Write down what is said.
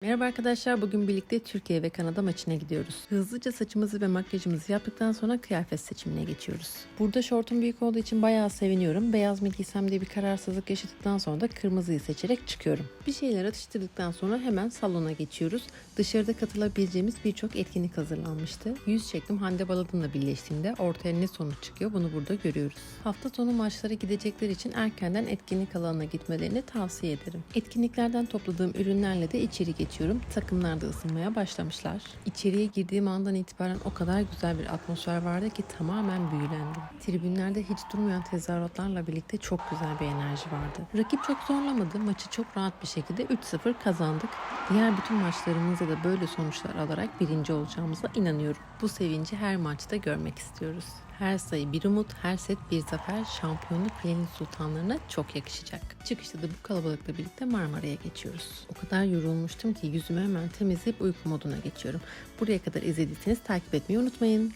Merhaba arkadaşlar, bugün birlikte Türkiye ve Kanada maçına gidiyoruz. Hızlıca saçımızı ve makyajımızı yaptıktan sonra kıyafet seçimine geçiyoruz. Burada şortum büyük olduğu için bayağı seviniyorum. Beyaz mı giysem diye bir kararsızlık yaşadıktan sonra da kırmızıyı seçerek çıkıyorum. Bir şeyler atıştırdıktan sonra hemen salona geçiyoruz. Dışarıda katılabileceğimiz birçok etkinlik hazırlanmıştı. Yüz şeklim Hande Baladın'la birleştiğinde ortaya ne sonuç çıkıyor bunu burada görüyoruz. Hafta sonu maçlara gidecekler için erkenden etkinlik alanına gitmelerini tavsiye ederim. Etkinliklerden topladığım ürünlerle de içeri geçiyorum. Takımlar da ısınmaya başlamışlar. İçeriye girdiğim andan itibaren o kadar güzel bir atmosfer vardı ki tamamen büyülendim. Tribünlerde hiç durmayan tezahüratlarla birlikte çok güzel bir enerji vardı. Rakip çok zorlamadı. Maçı çok rahat bir şekilde 3-0 kazandık. Diğer bütün maçlarımızda da böyle sonuçlar alarak birinci olacağımıza inanıyorum. Bu sevinci her maçta görmek istiyoruz. Her sayı bir umut, her set bir zafer, şampiyonluk Riel'in sultanlarına çok yakışacak. Çıkışta da bu kalabalıkla birlikte Marmara'ya geçiyoruz. O kadar yorulmuştum ki yüzümü hemen temizleyip uyku moduna geçiyorum. Buraya kadar izlediyseniz takip etmeyi unutmayın.